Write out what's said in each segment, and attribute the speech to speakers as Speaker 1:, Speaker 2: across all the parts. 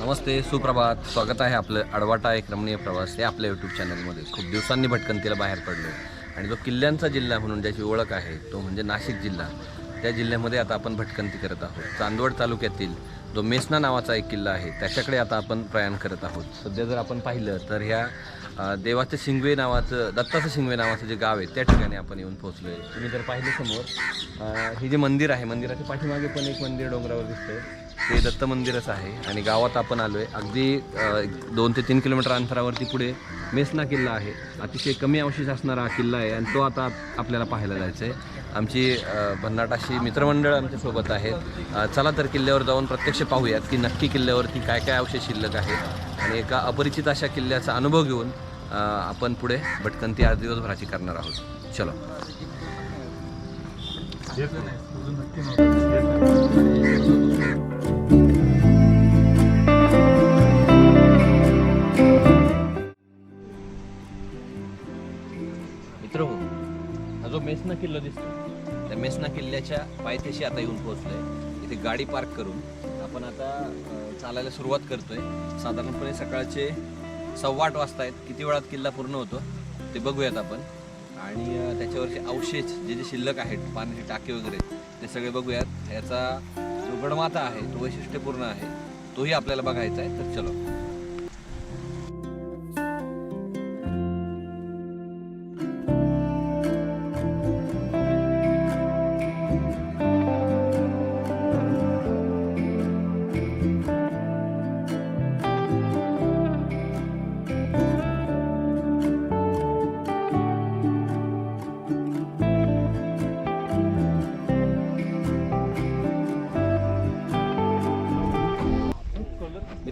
Speaker 1: नमस्ते सुप्रभात. स्वागत आहे आपलं अडवाटा एक रमणीय प्रवास हे आपल्या यूट्यूब चॅनलमध्ये खूप दिवसांनी भटकंतीला बाहेर पडलो आणि जो किल्ल्यांचा जिल्हा म्हणून ज्याची ओळख आहे तो म्हणजे नाशिक जिल्हा. त्या जिल्ह्यामध्ये आता आपण भटकंती करत आहोत. चांदवड तालुक्यातील जो मेसना नावाचा एक किल्ला आहे त्याच्याकडे आता आपण प्रयाण करत आहोत. सध्या जर आपण पाहिलं तर ह्या देवाचं शिंगवे नावाचं दत्ताचं शिंगवे नावाचं जे गाव आहे त्या ठिकाणी आपण येऊन पोहोचलो आहे तुम्ही जर पाहिलं समोर हे जे मंदिर आहे मंदिराच्या पाठीमागे पण एक मंदिर डोंगरावर दिसतंय. ते दत्त मंदिरच आहे आणि गावात आपण आलो आहे अगदी दोन ते तीन किलोमीटर अंतरावरती पुढे मेसना किल्ला आहे. अतिशय कमी अवशेष असणारा हा किल्ला आहे आणि तो आता आपल्याला पाहायला जायचा आहे आमची भन्नाटाशी भन्नाट अशी मित्रमंडळ आमच्यासोबत आहेत चला तर किल्ल्यावर जाऊन प्रत्यक्ष पाहूयात की नक्की किल्ल्यावरती काय काय अवशेष शिल्लक आहेत आणि एका अपरिचित अशा किल्ल्याचा अनुभव घेऊन आपण पुढे भटकंती आज दिवसभराची करणार आहोत. चलो. मित्र हो हा जो मेसना किल्ला दिसतो त्या मेसना किल्ल्याच्या पायथ्याशी आता येऊन पोहोचलोय. इथे गाडी पार्क करून आपण आता चालायला सुरुवात करतोय. साधारणपणे सकाळचे सव्वा आठ वाजता आहेत. किती वेळात किल्ला पूर्ण होतो ते बघूयात आपण. आणि त्याच्यावरचे अवशेष जे जे शिल्लक आहेत पाण्याचे टाके वगैरे ते सगळे बघूयात. ह्याचा जो गडमाथा आहे तो वैशिष्ट्यपूर्ण आहे. तोही आपल्याला बघायचा आहे. तर चलो.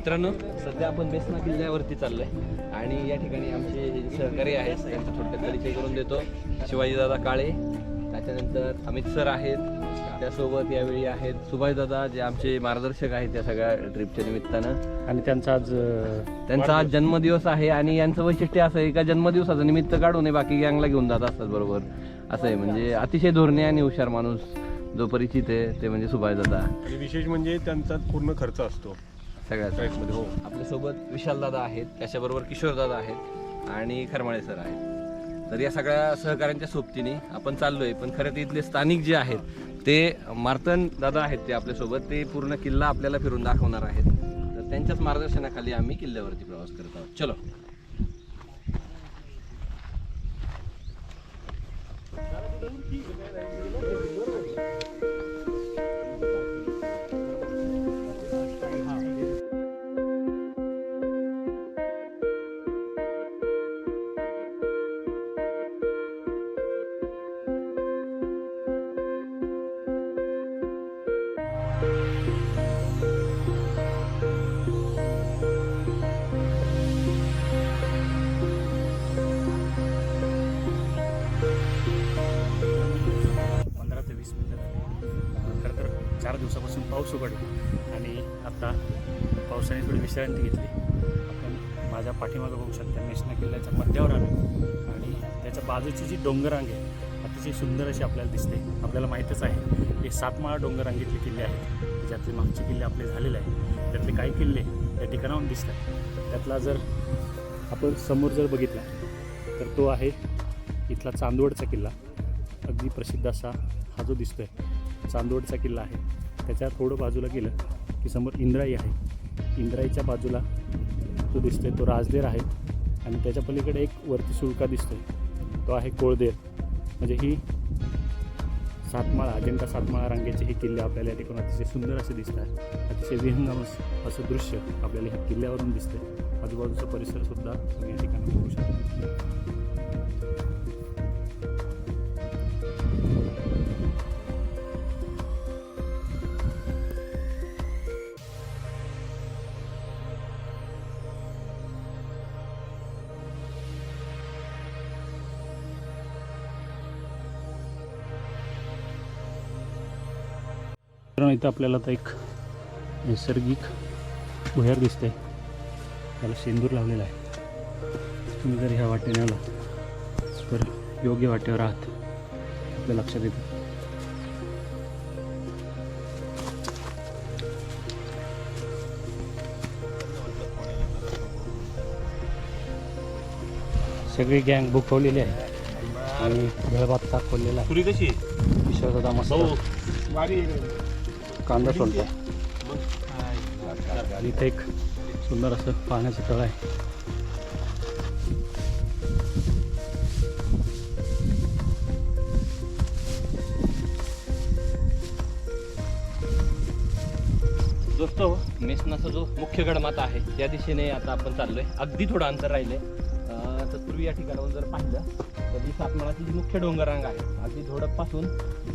Speaker 1: मित्रांनो सध्या आपण बेसना किल्ल्यावरती चाललोय. आणि या ठिकाणी आमचे जे सहकारी आहेत त्यांचा थोडक्यात परिचय करून देतो. शिवाजीदादा काळे त्याच्यानंतर अमित सर आहेत त्यासोबत यावेळी आहेत सुभाषदादा जे आमचे मार्गदर्शक आहेत त्या सगळ्या ट्रिपच्या निमित्तानं.
Speaker 2: आणि त्यांचा आज
Speaker 1: त्यांचा आज जन्मदिवस आहे आणि यांचं वैशिष्ट्य असं आहे का जन्मदिवसाचं निमित्त काढून हे बाकी गँगला घेऊन जात असतात बरोबर? असं आहे म्हणजे अतिशय धोरणे आणि हुशार माणूस जो परिचित आहे ते म्हणजे सुभाषदादा.
Speaker 2: विशेष म्हणजे त्यांचा पूर्ण खर्च असतो.
Speaker 1: सगळ्या
Speaker 2: ट्रॅकमध्ये हो
Speaker 1: आपल्यासोबत विशालदादा आहेत त्याच्याबरोबर किशोर दादा आहेत आणि खरमाळे सर आहेत. तर या सगळ्या सहकाऱ्यांच्या सोबतीने आपण चाललोय पण खरं ते इथले स्थानिक जे आहेत ते मार्तन दादा आहेत ते आपल्यासोबत. ते पूर्ण किल्ला आपल्याला फिरून दाखवणार आहेत. तर त्यांच्याच मार्गदर्शनाखाली आम्ही किल्ल्यावरती प्रवास करत आहोत. चलो.
Speaker 2: पंधरा दिवसापासून आणि आता पावसाने थोडी विश्रांती घेतली. आपण माझ्या पाठीमागं बघू शकता मेसना किल्ल्याच्या मध्यावर आलो. आणि त्याच्या बाजूची जी डोंगरांग आहे अतिशय सुंदर अशी आपल्याला दिसते. आपल्याला माहीतच आहे हे सातमाळा डोंगरांगीतले किल्ले आहेत. ज्यातले मागचे किल्ले आपले झालेले आहेत. त्यातले काही किल्ले त्या ठिकाणाहून दिसतात. त्यातला जर आपण समोर जर बघितला तर तो आहे इथला चांदवडचा किल्ला. अगदी प्रसिद्ध असा हा जो दिसतो आहे चांदवडचा किल्ला आहे. त्याच्या थोडं बाजूला गेलं की समोर इंद्राई आहे. इंद्राईच्या बाजूला जो दिसतोय तो राजदेर आहे आणि त्याच्या पलीकडे एक वरती सुळका दिसतोय. तो आहे कोळदेर. म्हणजे ही सातमाळा अजिंठा सातमाळा रांगेचे हे किल्ले आपल्याला या ठिकाणी अतिशय सुंदर असे दिसत आहे अतिशय विहंगम असं- दृश्य आपल्याला ह्या किल्ल्यावरून दिसतंय. आजूबाजूचा परिसरसुद्धा तुम्ही या ठिकाणी बघू शकता. मित्रांनो इथं आपल्याला आता एक नैसर्गिक भुयार दिसत आहे त्याला शेंदूर लावलेला आहे. तुम्ही जर ह्या वाटेने आला तर योग्य वाटेवर आहात. आपल्या लक्षात येतं. सगळी गँग भुकवलेली आहे. आणि गळभात दाखवलेला आहे.
Speaker 3: कशी विश्वास
Speaker 2: दादा मस्त. कांदा आणि इथे एक सुंदर असं पाण्याचं तळ आहे.
Speaker 1: दोस्तो मेसनाचा जो मुख्य गडमाता आहे त्या दिशेने आता आपण चाललोय. अगदी थोडं अंतर राहिले तत्पूर्वी या ठिकाणाहून जर पाहिलं तर जी सातमाळाची जी मुख्य डोंगररांग आहे अगदी धोडपपासून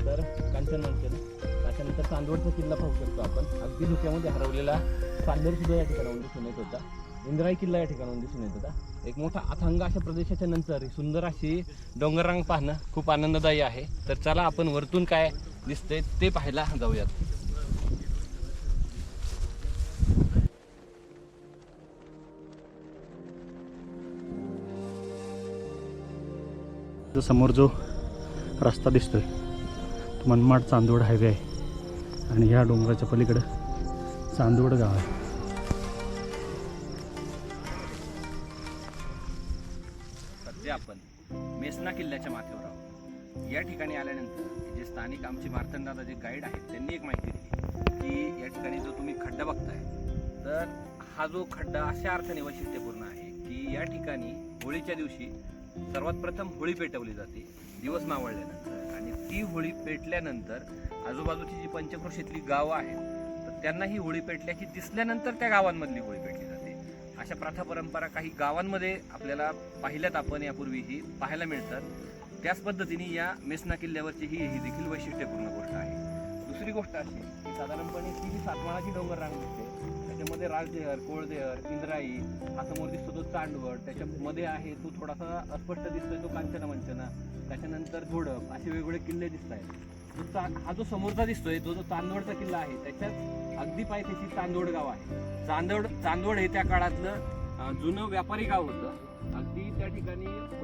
Speaker 1: तर कांचन मंचन त्याच्यानंतर चांदवडचा किल्ला पाहू शकतो आपण. अगदी धुक्यामध्ये हरवलेला चांदोर सुद्धा या ठिकाणाहून दिसून येत होता. इंद्राई किल्ला या ठिकाणाहून दिसून येत होता. एक मोठा अथांग अशा प्रदेशाच्या नंतर सुंदर अशी डोंगररांग पाहणं खूप आनंददायी आहे. तर चला आपण वरतून काय दिसतंय ते पाहायला जाऊयात.
Speaker 2: समोर जो रस्ता दिसतोय तो मनमाड चांदवड हायवे आहे. आणि ह्या डोंगराच्या पलीकडं चांदवड गाव आहे.
Speaker 1: सध्या आपण मेसना किल्ल्याच्या माथ्यावर आहोत. या ठिकाणी आल्यानंतर जे स्थानिक आमचे मार्तंडदादा जे गाईड आहेत त्यांनी एक माहिती दिली की या ठिकाणी जो तुम्ही खड्डा बघताय तर हा जो खड्डा अशा अर्थाने वैशिष्ट्यपूर्ण आहे की या ठिकाणी होळीच्या दिवशी सर्वात प्रथम होळी पेटवली जाते दिवस मावळल्यानंतर. ती होळी पेटल्यानंतर आजूबाजूची जी पंचक्रोशीतली गावं आहेत तर त्यांना ही होळी पेटल्याची दिसल्यानंतर त्या गावांमधली होळी पेटली जाते. अशा प्रथा परंपरा काही गावांमध्ये आपल्याला पाहिल्यात आपण यापूर्वीही पाहायला मिळतात. त्याच पद्धतीने या मेसना किल्ल्यावरची ही ही देखील वैशिष्ट्यपूर्ण गोष्ट आहे. दुसरी गोष्ट अशी की साधारणपणे ती ही सातमाळाची डोंगर रांग दिसते त्याच्यामध्ये राजदेहर कोळदेहर इंद्राई हा समोर दिसतो तो चांदवड त्याच्यामध्ये आहे तो थोडासा अस्पष्ट दिसतोय तो कांचना मंचना. त्याच्यानंतर धोडप असे वेगवेगळे किल्ले दिसत आहेत जो चा- हा जो समोरचा दिसतोय तो जो चांदवडचा किल्ला आहे त्याच्यात अगदी पायथ्याशी चांदवड गाव आहे. चांदवड चांदवड हे त्या काळातलं जुनं व्यापारी गाव होतं.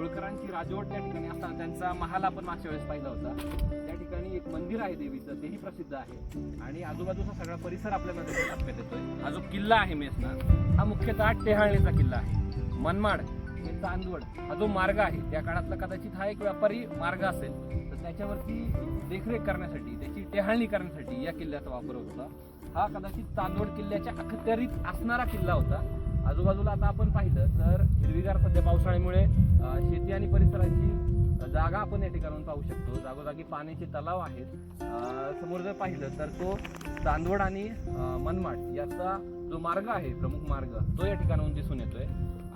Speaker 1: होळकरांची राजवट त्या ठिकाणी असताना त्यांचा महाल आपण मागच्या वेळेस पाहिला होता. त्या ठिकाणी एक मंदिर आहे देवीचं तेही प्रसिद्ध आहे. आणि आजूबाजूचा सगळा परिसर आपल्याला त्याच्या येतोय. हा जो किल्ला आहे मेसना हा मुख्यतः टेहाळणीचा किल्ला आहे. मनमाड हे चांदवड हा जो मार्ग आहे त्या काळातला कदाचित हा एक व्यापारी मार्ग असेल तर त्याच्यावरती देखरेख करण्यासाठी त्याची टेहाळणी करण्यासाठी या किल्ल्याचा वापर होत होता. हा कदाचित चांदवड किल्ल्याच्या अखत्यारीत असणारा किल्ला होता. आजूबाजूला आता आपण पाहिलं तर हिरवीगार सध्या पावसाळ्यामुळे शेती आणि परिसराची जागा आपण या ठिकाणून पाहू शकतो. जागोजागी पाण्याचे तलाव आहेत. समोर जर पाहिलं तर तो चांदवड आणि मनमाड याचा जो मार्ग आहे प्रमुख मार्ग तो या ठिकाणाहून दिसून येतोय.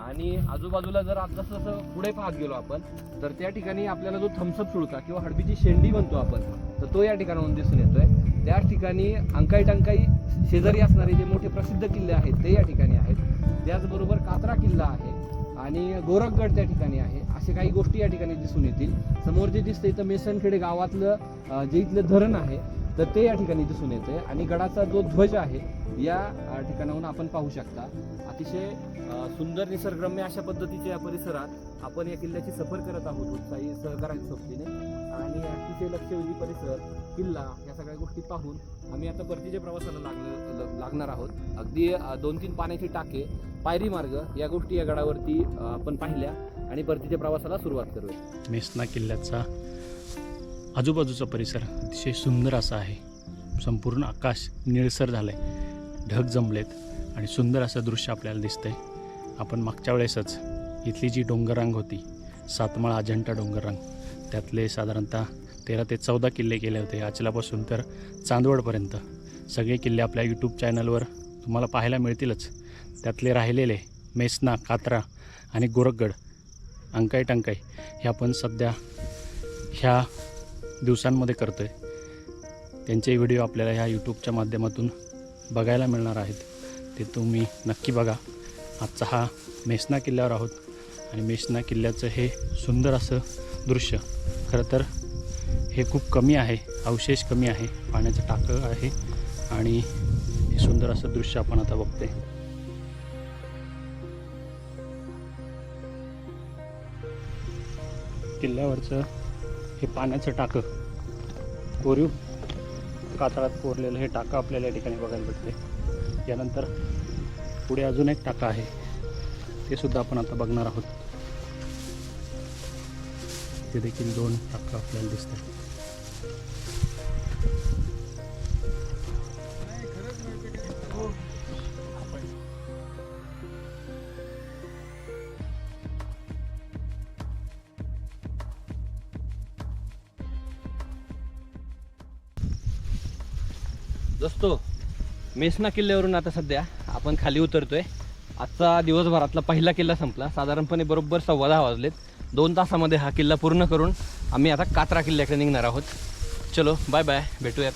Speaker 1: आणि आजूबाजूला जर आता जसं जसं पुढे पाहत गेलो आपण तर त्या ठिकाणी आपल्याला जो थम्सअप सुळका किंवा हडबीची शेंडी म्हणतो आपण तर तो या ठिकाणाहून दिसून येतोय. त्या ठिकाणी अंकाई टंकाई शेजारी असणारे जे मोठे प्रसिद्ध किल्ले आहेत ते या ठिकाणी आहेत. त्याचबरोबर कात्रा किल्ला आहे आणि गोरखगड त्या ठिकाणी आहे. असे काही गोष्टी या ठिकाणी दिसून येतील. समोर जे दिसतं इथं मेसनखेडे गावातलं जे इथलं धरण आहे तर ते या ठिकाणी दिसून येते. आणि गडाचा जो ध्वज आहे या ठिकाणाहून आपण पाहू शकता. अतिशय सुंदर निसर्गरम्य अशा पद्धतीच्या या परिसरात आपण या किल्ल्याची सफर करत आहोत उत्साही सहकार्याच्या सोबतीने. आणि अतिशय लक्षवेधी परिसर किल्ला या सगळ्या गोष्टी पाहून आम्ही आता परतीच्या प्रवासाला लागणार लागणार आहोत. अगदी दोन तीन पाण्याची टाके पायरी मार्ग या गोष्टी या गडावरती आपण पाहिल्या आणि परतीच्या प्रवासाला सुरुवात करूया.
Speaker 2: मेसना किल्ल्याचा आजूबाजूचा परिसर अतिशय सुंदर असा आहे. संपूर्ण आकाश निळसर झालं आहे ढग जमलेत आणि सुंदर असं दृश्य आपल्याला दिसतंय. आपण मागच्या वेळेसच इथली जी डोंगररांग होती सातमाळा अजंठा डोंगररांग त्यातले साधारणतः तेरा ते चौदा किल्ले केले होते. अचलापासून तर चांदवडपर्यंत. सगळे किल्ले आपल्या यूट्यूब चॅनलवर तुम्हाला पाहायला मिळतीलच. त्यातले राहिलेले मेसना कात्रा आणि गोरखगड अंकाई टंकाई हे आपण सध्या ह्या दिवसांमध्ये करतो आहे त्यांचे व्हिडिओ आपल्याला ह्या यूट्यूबच्या माध्यमातून बघायला मिळणार आहेत. ते तुम्ही नक्की बघा. आजचा हा मेसना किल्ल्यावर आहोत आणि मेसना किल्ल्याचं हे सुंदर असं दृश्य खरं तर हे खूप कमी आहे अवशेष कमी आहे पाण्याचं टाकं आहे आणि हे सुंदर असं दृश्य आपण आता बघतोय. किल्ल्यावरचं हे पाण्याचं टाकं. कोरीव कातळात कोरलेलं हे टाकं आपल्याला या ठिकाणी बघायला भेटते यानंतर पुढे अजून एक टाका आहे. ते सुद्धा आपण आता बघणार आहोत. ते देखील दोन टाकं आपल्याला दिसतात
Speaker 1: दोस्तो मेसना किल्ल्यावरून आता सध्या आपण खाली उतरतोय. आजचा दिवसभरातला पहिला किल्ला संपला. साधारणपणे बरोबर सव्वा दहा वाजलेत. दोन तासामध्ये हा किल्ला पूर्ण करून आम्ही आता कात्रा किल्ल्याकडे निघणार आहोत. चलो बाय बाय भेटूयात.